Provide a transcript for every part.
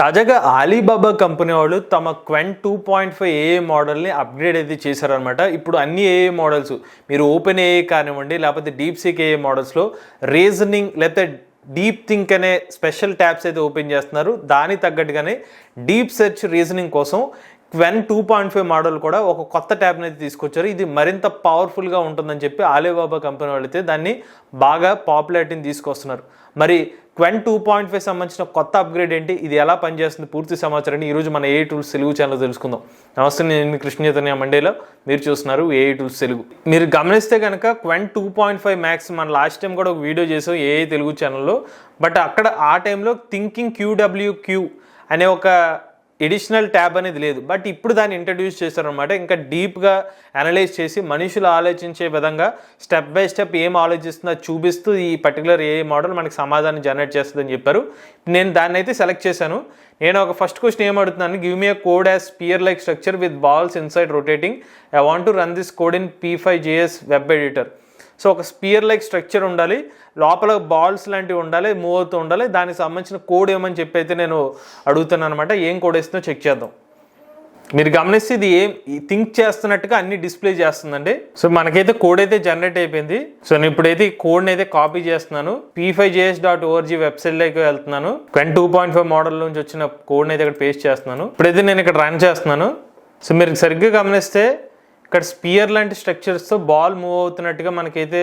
తాజాగా Ali Baba company వాళ్ళు తమ క్వెన్ టూ పాయింట్ ఫైవ్ ఏఏ మోడల్ని అప్గ్రేడ్ అయితే చేశారనమాట ఇప్పుడు అన్ని ఏఏ మోడల్స్ మీరు ఓపెన్ ఏఏ కానివ్వండి లేకపోతే డీప్ సిక్ ఏఏ మోడల్స్లో రీజనింగ్ లేకపోతే డీప్ థింక్ అనే స్పెషల్ ట్యాబ్స్ అయితే ఓపెన్ చేస్తున్నారు. దానికి తగ్గట్టుగానే డీప్ సెర్చ్ రీజనింగ్ కోసం Qwen two point five model కూడా ఒక కొత్త ట్యాబ్ని అయితే తీసుకొచ్చారు. ఇది మరింత పవర్ఫుల్గా ఉంటుందని చెప్పి ఆలీబాబా కంపెనీ వాళ్ళు అయితే దాన్ని బాగా పాపులారిటీని తీసుకొస్తున్నారు. మరి క్వెన్ టూ పాయింట్ ఫైవ్ సంబంధించిన కొత్త అప్గ్రేడ్ ఏంటి? ఇది ఎలా పనిచేస్తుంది? పూర్తి సమాచారాన్ని ఈరోజు మన ఏ టూల్స్ తెలుగు ఛానల్ తెలుసుకుందాం. నమస్తే నేను మీ కృష్ణ చైతన్య మండేలో. మీరు చూస్తున్నారు ఏ టూల్స్ తెలుగు. మీరు గమనిస్తే కనుక Qwen two point five Max మన లాస్ట్ టైం కూడా ఒక వీడియో చేసాం ఏ తెలుగు ఛానల్లో బట్ అక్కడ ఆ టైంలో థింకింగ్ క్యూడబ్ల్యూ క్యూ అనే ఒక ఎడిషనల్ ట్యాబ్ అనేది లేదు. బట్ ఇప్పుడు దాన్ని ఇంట్రడ్యూస్ చేశారనమాట ఇంకా డీప్గా అనలైజ్ చేసి మనుషులు ఆలోచించే విధంగా స్టెప్ బై స్టెప్ ఏం ఆలోచిస్తుందో చూపిస్తూ ఈ పర్టికులర్ ఏ మోడల్ మనకి సమాధానం జనరేట్ చేస్తుందని చెప్పారు. నేను దాన్ని అయితే సెలెక్ట్ చేశాను. నేను ఒక ఫస్ట్ క్వశ్చన్ ఏం అడుగుతున్నాను? Give me a code as sphere like structure with balls inside rotating I want to run this code in P five JS web editor so ఒక స్పియర్ లైక్ స్ట్రక్చర్ ఉండాలి లోపల balls లాంటివి ఉండాలి move అవుతూ ఉండాలి. దానికి సంబంధించిన కోడ్ ఏమని చెప్పి అయితే నేను అడుగుతున్నాను అనమాట ఏం కోడ్ ఇస్తుందో చెక్ చేద్దాం. మీరు గమనిస్తే ఇది ఏం థింక్ చేస్తున్నట్టుగా అన్ని డిస్ప్లే చేస్తుందండి. సో మనకైతే కోడ్ అయితే జనరేట్ అయిపోయింది. సో నేను ఇప్పుడైతే ఈ కోడ్ని అయితే కాపీ చేస్తున్నాను. P five JS dot ORG వెబ్సైట్లోకి వెళ్తున్నాను. Qwen two point five model నుంచి వచ్చిన కోడ్ని అయితే ఇక్కడ పేస్ట్ చేస్తున్నాను. ఇప్పుడైతే నేను ఇక్కడ రన్ చేస్తున్నాను. సో మీరు సరిగ్గా గమనిస్తే ఇక్కడ స్పియర్ లాంటి స్ట్రక్చర్స్తో బాల్ మూవ్ అవుతున్నట్టుగా మనకైతే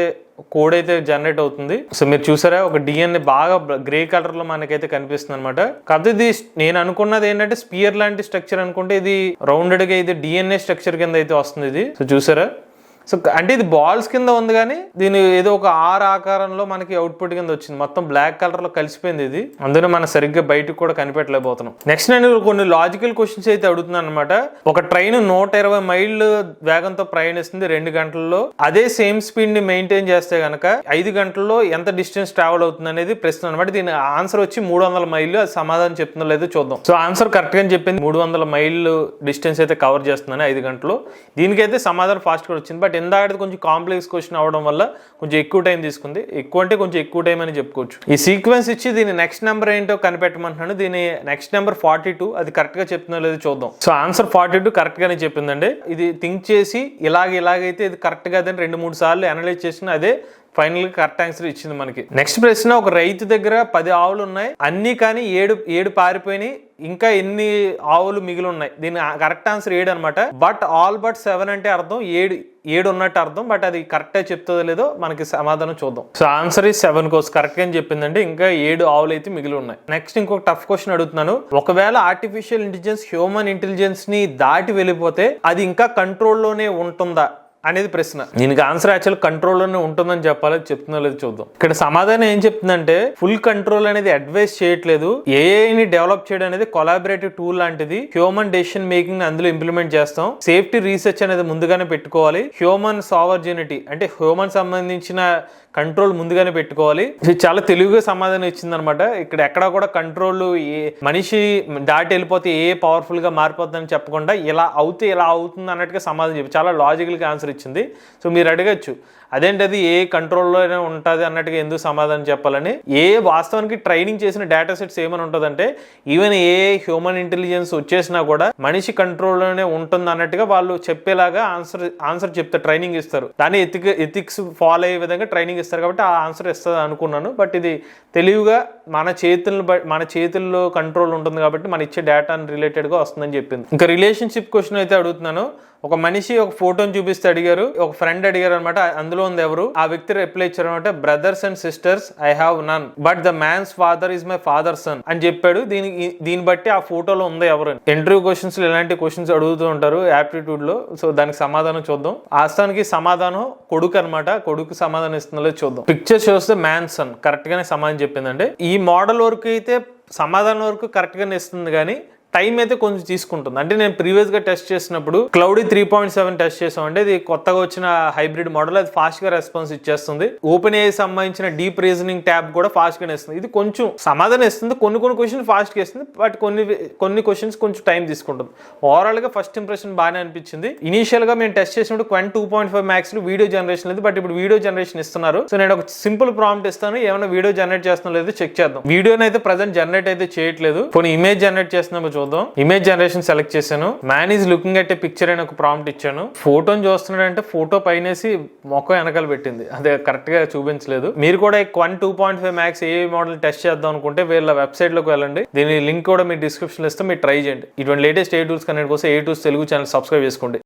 కోడ్ అయితే జనరేట్ అవుతుంది. సో మీరు చూసారా ఒక డిఎన్ఏ బాగా గ్రే కలర్లో మనకైతే కనిపిస్తుంది అనమాట కాకపోతే ఇది నేను అనుకున్నది ఏంటంటే స్పియర్ లాంటి స్ట్రక్చర్ అనుకుంటే ఇది రౌండెడ్గా ఇది డిఎన్ఏ స్ట్రక్చర్ కింద అయితే వస్తుంది ఇది. సో చూసారా? సో అంటే ఇది బాల్స్ కింద ఉంది కానీ దీని ఏదో ఒక ఆర్ ఆకారంలో మనకి అవుట్పుట్ కింద వచ్చింది. మొత్తం బ్లాక్ కలర్లో కలిసిపోయింది ఇది. అందులో మనం సరిగ్గా బయటకు కూడా కనిపెట్టలేకపోతున్నాం. నెక్స్ట్ నేను కొన్ని లాజికల్ క్వశ్చన్స్ అయితే అడుగుతున్నాను అనమాట ఒక ట్రైన్ నూట ఇరవై మైళ్ళు వేగంతో ప్రయాణిస్తుంది రెండు గంటల్లో. అదే సేమ్ స్పీడ్ని మెయింటైన్ చేస్తే గనక ఐదు గంటల్లో ఎంత డిస్టెన్స్ ట్రావెల్ అవుతుంది అనేది ప్రశ్న అనమాట దీని ఆన్సర్ వచ్చి మూడు వందల మైళ్ళు. అది సమాధానం చెప్తుందో లేదో చూద్దాం. సో ఆన్సర్ కరెక్ట్గా చెప్పింది మూడు వందల మైళ్ళు డిస్టెన్స్ అయితే కవర్ చేస్తుందని ఐదు గంటలు దీనికైతే సమాధానం ఫాస్ట్గా వచ్చింది. బట్ ఇందాకటి కొంచెం కాంప్లెక్స్ క్వశ్చన్ అవడం వల్ల కొంచెం ఎక్కువ టైం తీసుకుంది. ఎక్కువ అంటే కొంచెం ఎక్కువ టైం అని చెప్పుకోవచ్చు. ఈ సీక్వెన్స్ ఇచ్చి దీని నెక్స్ట్ నెంబర్ ఏంటో కనిపెట్టమంటున్నాను. దీని నెక్స్ట్ నెంబర్ ఫార్టీ టూ అది కరెక్ట్గా చెప్తుందో లేదో చూద్దాం. So answer forty two correct గానే చెప్పిందండి. ఇది థింక్ చేసి ఇలాగ ఇలాగైతే ఇది కరెక్ట్గా రెండు మూడు సార్లు అనలైజ్ చేసిన అదే ఫైనల్ కరెక్ట్ ఆన్సర్ ఇచ్చింది మనకి. నెక్స్ట్ ప్రశ్న ఒక రైతు దగ్గర పది ఆవులు ఉన్నాయి. అన్ని కానీ ఏడు ఏడు పారిపోయినాయి. ఇంకా ఎన్ని ఆవులు మిగిలి ఉన్నాయి దీని కరెక్ట్ ఆన్సర్ ఏడు అనమాట బట్ ఆల్ బట్ సెవెన్ అంటే అర్థం ఏడు ఏడు ఉన్నట్టు అర్థం బట్ అది కరెక్ట్ చెప్తుందో లేదో మనకి సమాధానం చూద్దాం. సో ఆన్సర్ ఈ సెవెన్ కోర్స్ కరెక్ట్ అని చెప్పిందంటే ఇంకా ఏడు ఆవులు అయితే మిగిలి ఉన్నాయి నెక్స్ట్ ఇంకొక టఫ్ క్వశ్చన్ అడుగుతున్నాను. ఒకవేళ ఆర్టిఫిషియల్ ఇంటెలిజెన్స్ హ్యూమన్ ఇంటెలిజెన్స్ని దాటి వెళ్ళిపోతే అది ఇంకా కంట్రోల్లోనే ఉంటుందా? అనేది ప్రశ్న. దీనికి ఆన్సర్ యాక్చువల్ కంట్రోల్లోనే ఉంటుందని చెప్పాలి చెప్తుందో లేదు చూద్దాం. ఇక్కడ సమాధానం ఏం చెప్తుందంటే ఫుల్ కంట్రోల్ అనేది అడ్వైస్ చేయట్లేదు. ఏఐని డెవలప్ చేయడం అనేది కొలాబరేటివ్ టూల్ లాంటిది. హ్యూమన్ డెసిషన్ మేకింగ్ అందులో ఇంప్లిమెంట్ చేస్తాం. సేఫ్టీ రీసెర్చ్ అనేది ముందుగానే పెట్టుకోవాలి. హ్యూమన్ సావర్జినిటీ అంటే హ్యూమన్ సంబంధించిన కంట్రోల్ ముందుగానే పెట్టుకోవాలి. చాలా తెలివిగా సమాధానం ఇచ్చిందనమాట. ఇక్కడ ఎక్కడ కూడా కంట్రోల్ ఏ మనిషి దాటి వెళ్ళిపోతే ఏ పవర్ఫుల్గా మారిపోతుందని చెప్పకుండా ఇలా అవుతే ఇలా అవుతుంది అన్నట్టుగా సమాధానం చెప్పి చాలా లాజికల్గా ఆన్సర్ ఇచ్చింది సో మీరు అడగచ్చు అదేంటి అది ఏ కంట్రోల్లోనే ఉంటుంది అన్నట్టుగా ఎందుకు సమాధానం చెప్పాలని. ఏ వాస్తవానికి ట్రైనింగ్ చేసిన డేటా సెట్స్ ఏమని ఉంటుందంటే ఈవెన్ ఏ హ్యూమన్ ఇంటెలిజెన్స్ వచ్చేసినా కూడా మనిషి కంట్రోల్లోనే ఉంటుంది అన్నట్టుగా వాళ్ళు చెప్పేలాగా ఆన్సర్ ఆన్సర్ చెప్తే ట్రైనింగ్ ఇస్తారు. దాన్ని ఎథిక్ ఎథిక్స్ ఫాలో అయ్యే విధంగా ట్రైనింగ్ ఇస్తారు కాబట్టి ఆ ఆన్సర్ ఇస్తుంది అనుకున్నాను. బట్ ఇది తెలివిగా మన చేతులను బ- మన చేతుల్లో కంట్రోల్ ఉంటుంది కాబట్టి మన ఇచ్చే డేటాని రిలేటెడ్గా వస్తుందని చెప్పింది. ఇంకా రిలేషన్షిప్ క్వశ్చన్ అయితే అడుగుతున్నాను. ఒక మనిషి ఒక ఫోటోని చూపిస్తే అడిగారు ఒక ఫ్రెండ్ అడిగారు అనమాట అందులో ఉంది ఎవరు? ఆ వ్యక్తి రిప్లై ఇచ్చారు అనమాట brothers and sisters I have none but the man's father is my father son అని చెప్పాడు. దీనికి దీన్ని బట్టి ఆ ఫోటోలో ఉంది ఎవరు ఇంటర్వ్యూ క్వశ్చన్స్ ఇలాంటి క్వశ్చన్స్ అడుగుతూ ఉంటారు యాప్టిట్యూడ్లో. సో దానికి సమాధానం చూద్దాం. ఆస్థానికి సమాధానం కొడుకు అనమాట. కొడుకు సమాధానం ఇస్తుందో చూద్దాం. పిక్చర్ చూస్తే మ్యాన్ సన్ కరెక్ట్ గానే సమాధానం చెప్పిందండి. ఈ మోడల్ వరకు అయితే సమాధానం వరకు కరెక్ట్ గానే ఇస్తుంది కానీ టైం అయితే కొంచెం తీసుకుంటుంది. అంటే నేను ప్రీవియస్గా టెస్ట్ చేసినప్పుడు Claude three point seven test చేసాం అంటే ఇది కొత్తగా వచ్చిన హైబ్రిడ్ మోడల్. అది ఫాస్ట్గా రెస్పాన్స్ ఇచ్చేస్తుంది. ఓపెన్ ఏ సంబంధించిన డీప్ రీజనింగ్ ట్యాబ్ కూడా ఫాస్ట్ గానే ఇస్తుంది. ఇది కొంచెం సమాధానం ఇస్తుంది. కొన్ని కొన్ని క్వశ్చన్ ఫాస్ట్గా ఇస్తుంది. బట్ కొన్ని కొన్ని క్వశ్చన్స్ కొంచెం టైం తీసుకుంటుంది. ఓవరాల్గా ఫస్ట్ ఇంప్రెషన్ బాగానే అనిపించింది. ఇనీషియల్గా మేము టెస్ట్ చేసినప్పుడు Qwen two point five max video generation లేదు. బట్ ఇప్పుడు వీడియో జనరేషన్ ఇస్తున్నారు. సో నేను ఒక సింపుల్ ప్రాంప్ట్ ఇస్తాను. ఏమైనా వీడియో జనరేట్ చేస్తున్నా లేదో చెక్ చేద్దాం. వీడియోని అయితే ప్రజెంట్ జనరేట్ అయితే చేయట్లేదు. కొన్ని ఇమేజ్ జనరేట్ చేస్తున్నామో చూద్దాం. ఇమేజ్ జనరేషన్ సెలెక్ట్ చేశాను. Man is looking at a picture అని ఒక ప్రాంప్ట్ ఇచ్చాను. ఫోటోని చూస్తున్నాడంటే ఫోటో పైనేసి మొక్క వెనకాల పెట్టింది. అదే కరెక్ట్గా చూపించలేదు. మీరు కూడా Wan two point five max a model test చేద్దాం అనుకుంటే వీళ్ళ వెబ్సైట్లోకి వెళ్ళండి. దీని లింక్ కూడా మీ డిస్క్రిప్షన్ ఇస్తే. మీరు ట్రై చేయండి. ఇటువంటి లేటెస్ట్ ఏ టూల్స్ కనెక్ట్ కోసం AI tools Telugu channel subscribe చేసుకోండి.